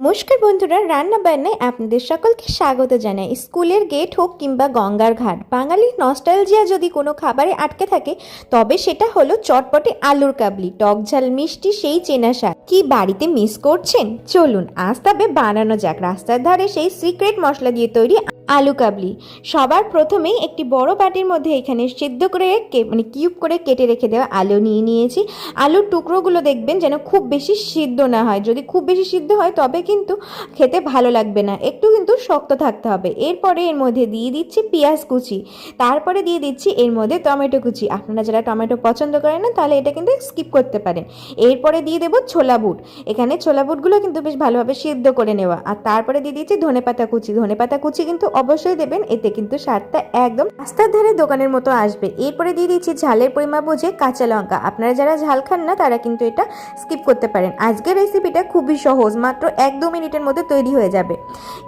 নমস্কার বন্ধুরা, রান্না বান্নায় আপনাদের সকলকে স্বাগত জানাই। স্কুলের গেট হোক কিংবা গঙ্গার ঘাট, বাঙালির নস্টালজিয়া যদি কোনো খাবারে আটকে থাকে, তবে সেটা হলো চটপটে আলুর কাবলি, টক ঝাল মিষ্টি সেই চেনা শাক কি বাড়িতে মিস করছেন? চলুন, আজ তবে বানানো যাক। রাস্তার ধারে সেই সিক্রেট মশলা দিয়ে তৈরি আলু কাবলি। সবার প্রথমেই একটি বড় বাটির মধ্যে এখানে সিদ্ধ করে মানে কিউব করে কেটে রেখে দেওয়া আলু নিয়ে নিয়েছি। আলুর টুকরোগুলো দেখবেন যেন খুব বেশি সিদ্ধ না হয়। যদি খুব বেশি সিদ্ধ হয় তবে কিন্তু খেতে ভালো লাগবে না। একটু কিন্তু শক্ত থাকতে হবে। এরপরে এর মধ্যে দিয়ে দিচ্ছি পেঁয়াজ কুচি। তারপরে দিয়ে দিচ্ছি এর মধ্যে টমেটো কুচি। আপনারা যারা টমেটো পছন্দ করেন না, তাহলে এটা কিন্তু স্কিপ করতে পারেন। এরপরে দিয়ে দেবো ছোলা বুট। এখানে ছোলা বুটগুলো কিন্তু বেশ ভালোভাবে সিদ্ধ করে নেওয়া। আর তারপরে দিয়ে দিচ্ছি ধনেপাতা কুচি। ধনেপাতা কুচি কিন্তু অবশ্যই দেবেন, এতে কিন্তু স্বাদটা একদম রাস্তার ধারে দোকানের মতো আসবে। এরপরে দিয়ে দিচ্ছি ঝালের পরিমাপ বুঝে কাঁচা লঙ্কা। আপনারা যারা ঝাল খান না, তারা কিন্তু এটা স্কিপ করতে পারেন। আজকের রেসিপিটা খুবই সহজ, মাত্র এক দু মিনিটের মধ্যে তৈরি হয়ে যাবে।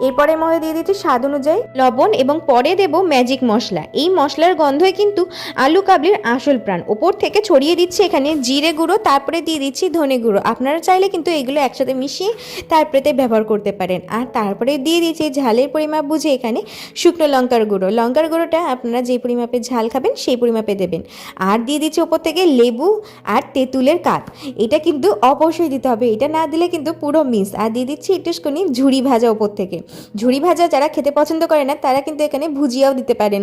এরপরে মধ্যে দিয়ে দিচ্ছি স্বাদ অনুযায়ী লবণ এবং পরে দেব ম্যাজিক মশলা। এই মশলার গন্ধই কিন্তু আলু কাবলির আসল প্রাণ। ওপর থেকে ছড়িয়ে দিচ্ছি এখানে জিরে গুঁড়ো, তারপরে দিয়ে দিচ্ছি ধনে গুঁড়ো। আপনারা চাইলে কিন্তু এগুলো একসাথে মিশিয়ে তারপরেতে ব্যবহার করতে পারেন। আর তারপরে দিয়ে দিচ্ছি ঝালের পরিমাপ বুঝে এখানে শুকনো লঙ্কার গুঁড়ো। লঙ্কার গুঁড়োটা আপনারা যে পরিমাপে ঝাল খাবেন, সেই পরিমাপে দেবেন। আর দিয়ে দিচ্ছি ওপর থেকে লেবু আর তেঁতুলের কাঠ এটা কিন্তু অবশ্যই দিতে হবে। এটা না দিলে কিন্তু পুরো মিস। আর দিয়ে দিচ্ছি একটুখানি ঝুড়ি ভাজা ওপর থেকে। ঝুড়ি ভাজা যারা খেতে পছন্দ করে না, তারা কিন্তু এখানে ভুজিয়াও দিতে পারেন।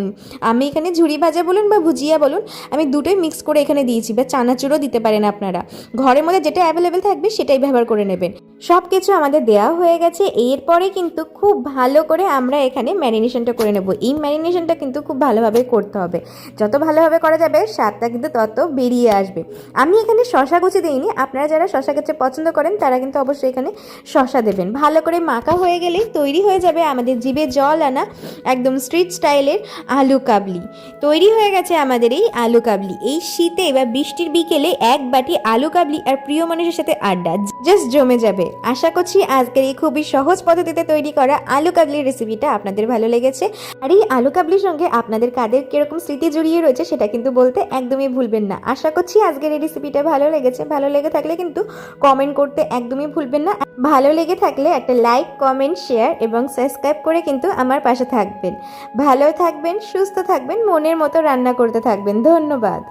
আমি এখানে ঝুড়ি ভাজা বলুন বা ভুজিয়া বলুন, আমি দুটোই মিক্স করে এখানে দিয়েছি বা চানাচুরও দিতে পারেন আপনারা। ঘরের মধ্যে যেটা অ্যাভেলেবেল থাকবে, সেটাই ব্যবহার করে নেবেন। সব কিছু আমাদের দেওয়া হয়ে গেছে। এরপরে কিন্তু খুব ভালো করে আমরা এখানে ম্যারিনেশনটা করে নেব। এই ম্যারিনেশনটা কিন্তু খুব ভালোভাবে করতে হবে। যত ভালোভাবে করা যাবে, স্বাদটা কিন্তু তত বেরিয়ে আসবে। আমি এখানে শশা কুচি দিইনি। আপনারা যারা শশা কুচি পছন্দ করেন, তারা কিন্তু অবশ্যই এখানে শশা দেবেন। ভালো করে মাখা হয়ে গেলেই তৈরি হয়ে যাবে আমাদের জিভে জল আনা একদম স্ট্রিট স্টাইলের আলু কাবলি। তৈরি হয়ে গেছে আমাদের এই আলু কাবলি। এই শীতে বা বৃষ্টির বিকেলে এক বাটি আলু কাবলি আর প্রিয় মানুষের সাথে আড্ডা। জাস্ট জমে যাবে। আশা করছি আজকের এই খুবই সহজ পদ্ধতিতে তৈরি করা আলু কাবলির রেসিপিটা আপনাদের ভালো লেগেছে। আর এই আলু কাবলির সঙ্গে আপনাদের কাদের কীরকম স্মৃতি জড়িয়ে রয়েছে সেটা কিন্তু বলতে একদমই ভুলবেন না। আশা করছি আজকের এই রেসিপিটা ভালো লেগেছে। ভালো লেগে থাকলে কিন্তু কমেন্ট করতে একদমই ভুলবেন না। ভালো লেগে থাকলে একটা লাইক কমেন্ট শেয়ার এবং সাবস্ক্রাইব করে কিন্তু আমার পাশে থাকবেন। ভালো থাকবেন, সুস্থ থাকবেন, মনের মতো রান্না করতে থাকবেন। ধন্যবাদ।